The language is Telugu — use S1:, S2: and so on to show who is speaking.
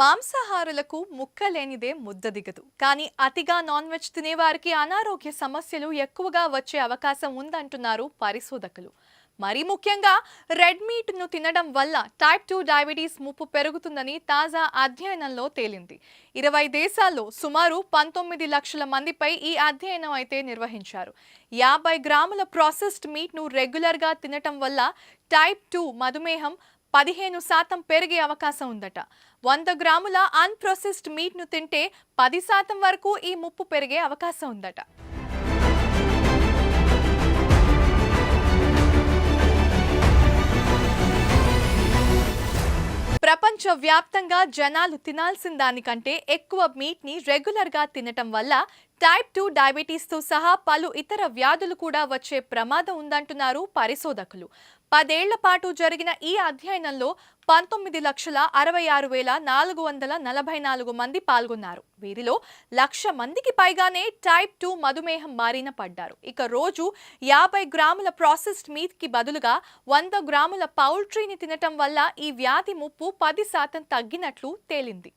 S1: మాంసాహారులకు ముక్క లేనిదే ముద్ద దిగదు కానీ అతిగా నాన్ వెజ్ తినేవారికి అనారోగ్య సమస్యలు ఎక్కువగా వచ్చే అవకాశం ఉందంటున్నారు పరిశోధకులు. మరి ముఖ్యంగా రెడ్ మీట్ను తినడం వల్ల టైప్ టూ డయాబెటీస్ ముప్పు పెరుగుతుందని తాజా అధ్యయనంలో తేలింది. ఇరవై దేశాల్లో సుమారు పంతొమ్మిది లక్షల మందిపై ఈ అధ్యయనం అయితే నిర్వహించారు. యాభై గ్రాముల ప్రాసెస్డ్ మీట్ను రెగ్యులర్గా తినటం వల్ల టైప్ టూ మధుమేహం పదిహేను శాతం పెరిగే అవకాశం ఉందట. వంద గ్రాముల అన్ప్రొసెస్డ్ మీట్ను తింటే పది శాతం వరకు ఈ ముప్పు పెరిగే అవకాశం ఉందట. ప్రపంచ వ్యాప్తంగా జనాలు తినాల్సిన దానికంటే ఎక్కువ మీట్ని రెగ్యులర్గా తినటం వల్ల టైప్ టూ డయాబెటీస్తో సహా పలు ఇతర వ్యాధులు కూడా వచ్చే ప్రమాదం ఉందంటున్నారు పరిశోధకులు. పదేళ్ళ పాటు జరిగిన ఈ అధ్యయనంలో పంతొమ్మిది లక్షల అరవై ఆరు వేల నాలుగు వందల నలభై నాలుగు మంది పాల్గొన్నారు. వీరిలో లక్ష మందికి పైగానే టైప్ టూ మధుమేహం బారిన పడ్డారు. ఇక రోజు యాభై గ్రాముల ప్రాసెస్డ్ మీత్కి బదులుగా వంద గ్రాముల పౌల్ట్రీని తినటం వల్ల ఈ వ్యాధి ముప్పు పది శాతం తగ్గినట్లు తేలింది.